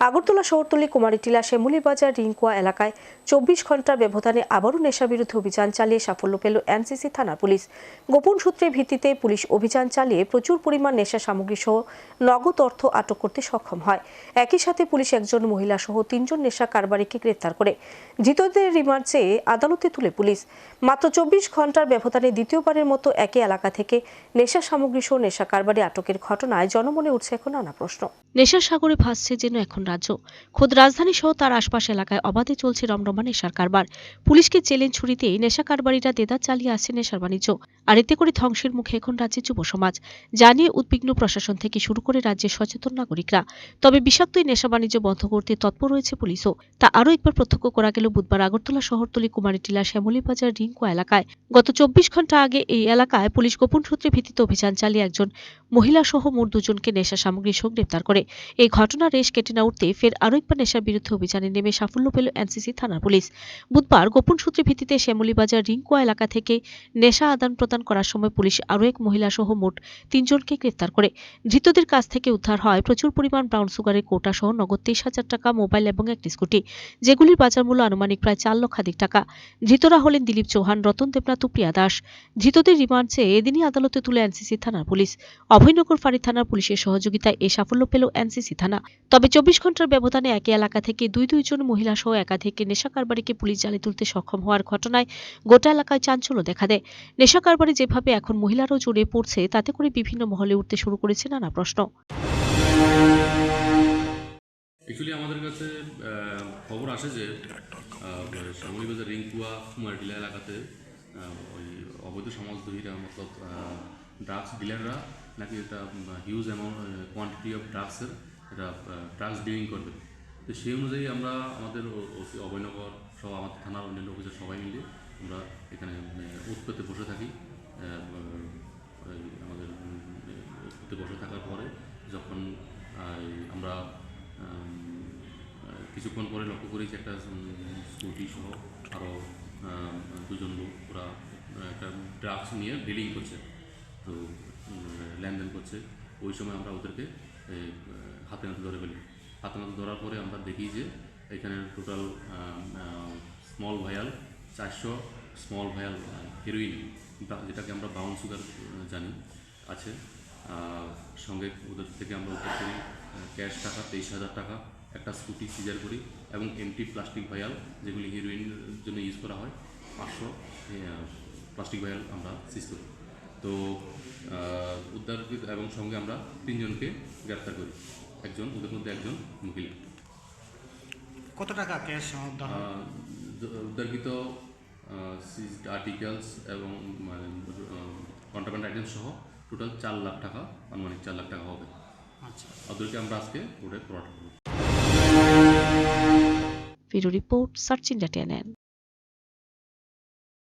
আগরতলা শহরতলি কুমারীটিলা শ্যামলী বাজার রিংকুয়া এলাকায় চব্বিশ ঘণ্টার ব্যবধানে আবারও নেশা বিরুদ্ধে অভিযান চালিয়ে সাফল্য পেল এনসিসি থানা পুলিশ। গোপন সূত্রের ভিত্তিতে পুলিশ অভিযান চালিয়ে প্রচুর পরিমাণ নেশা সামগ্রী সহ নগদ অর্থ আটক করতে সক্ষম হয়। একই সাথে পুলিশ একজন মহিলা সহ তিনজন নেশা কারবারিকে গ্রেপ্তার করে। ধৃতদের রিমান্ড চেয়ে আদালতে তুলে পুলিশ। মাত্র চব্বিশ ঘণ্টার ব্যবধানে দ্বিতীয়বারের মতো একই এলাকা থেকে নেশা সামগ্রী সহ নেশা কারবারি আটকের ঘটনায় জনমনে উঠছে এখন নানা প্রশ্ন। নেশা সাগরে ভাসছে যেন এখন রাজ্য। খোদ রাজধানী সহ তার আশপাশ এলাকায় অবাধে চলছে রমরমা নেশার কারবার। পুলিশকে চ্যালেঞ্জ ছুরিতেই নেশা কারবারিরা দেদার চালিয়ে আসছে নেশার বাণিজ্য। আর এতে করে ধ্বংসের মুখে এখন রাজ্যের যুব সমাজ। যা নিয়ে উদ্বিগ্ন প্রশাসন থেকে শুরু করে রাজ্যের সচেতন নাগরিকরা। তবে বিষাক্ত নেশা বাণিজ্য বন্ধ করতে তৎপর রয়েছে পুলিশও। তা আরও একবার প্রত্যক্ষ করা গেল বুধবার আগরতলা শহরতলি কুমারীটিলা শ্যামলীবাজার রিংকুয়া এলাকায়। গত চব্বিশ ঘণ্টা আগে এই এলাকায় পুলিশ গোপন সূত্রে ভিত্তিতে অভিযান চালিয়ে একজন মহিলা সহ মোট দুজনকে নেশা সামগ্রী সহ গ্রেপ্তার করে। এই ঘটনার রেশ কেটে না উঠতে ফের আরও একবার নেশার বিরুদ্ধে অভিযানে নেমে সাফল্য পেল এনসিসি থানার পুলিশ। বুধবার গোপন সূত্রে ভিত্তিতে শ্যামলীবাজার রিংকুয়া এলাকা থেকে নেশা আদান প্রদান করার সময় পুলিশ আরও এক মহিলা সহ মোট তিনজনকে গ্রেপ্তার করে। ধৃতদের কাছ থেকে উদ্ধার হয় প্রচুর পরিমাণ ব্রাউন সুগারের কোটা সহ নগদ তেইশ হাজার টাকা, মোবাইল এবং একটি স্কুটি, যেগুলির বাজার মূল্য আনুমানিক প্রায় চার লক্ষাধিক টাকা। ধৃতরা হলেন দিলীপ চৌহান, রতন দেবনাথ ও প্রিয়া দাস। ধৃতদের রিমান্ড চেয়ে এদিনই আদালতে তুলে এনসিসি থানার পুলিশ। অভয়নগর ফাঁড়ি থানার পুলিশের সহযোগিতায় এ সাফল্য পেল এনসিসি থানা। তবে চব্বিশ ঘণ্টার ব্যবধানে একই এলাকা থেকে দুই দুইজন মহিলা সহ একাধিক নেশা কারবারিকে পুলিশ জালে তুলতে সক্ষম হওয়ার ঘটনায় গোটা এলাকায় চাঞ্চল্য দেখা দেয়। নেশা কারবারি যেভাবে এখন মহিলারাও জড়িয়ে পড়ছে, তাতে করে বিভিন্ন মহলে উঠতে শুরু করেছে নানা প্রশ্ন। অ্যাকচুয়ালি আমাদের কাছে খবর আসে যে শ্যামলীবাজার রিংকুয়া কুমারটিলা এলাকাতে ওই অবৈধ সমাজদ্রোহীরা মতলব ড্রাগস ডিলাররা নাকি একটা হিউজ অ্যামাউন্ট কোয়ান্টিটি অফ ড্রাগসের এটা ড্রাগস ডিলিং করবে। তো সেই অনুযায়ী আমরা আমাদের ওসি অভয়নগর সহ আমাদের থানার অন্যান্য অফিসার সবাই মিলে আমরা এখানে উৎপত্তি বসে থাকি। আমাদের উৎপত্তি বসে থাকার পরে যখন আমরা কিছুক্ষণ পরে লক্ষ্য করি যে একটা স্কুটি সহ আরও দুজন লোক ওরা একটা ড্রাগস নিয়ে ডিলিং করছে। তো লেনদেন করছে। ওই সময় আমরা ওদেরকে এই, হাতে নাতে ধরে ফেলি। হাতে নাতে ধরার পরে আমরা দেখি যে এখানে টোটাল স্মল ভায়াল চারশো স্মল ভায়াল হেরোইন যেটাকে আমরা ব্রাউন সুগার জানি আছে। সঙ্গে ওদের থেকে আমরা উদ্ধার করি ক্যাশ টাকা তেইশ হাজার টাকা একটা স্কুটি সিজার করি এবং এমটি প্লাস্টিক ভায়াল যেগুলি হিরোইনের জন্য ইউজ করা হয় পাঁচশো প্লাস্টিক ভায়াল আমরা সিজ করি। তো উদ্ধারকৃত এবং সঙ্গে আমরা তিনজনকে গ্রেপ্তার করি। একজন ওদের মধ্যে একজন মহিলা। কত টাকা ক্যাশ উদ্ধার উদ্ধারকৃত সিজড আর্টিকেলস এবং মানে কন্ট্রাব্যান্ড আইটেম সহ টোটাল চার লাখ টাকা আনুমানিক চার লাখ টাকা হবে। আচ্ছা। ওদেরকে আমরা আজকে কোর্টে প্রোভাইড করব। Bureau report search India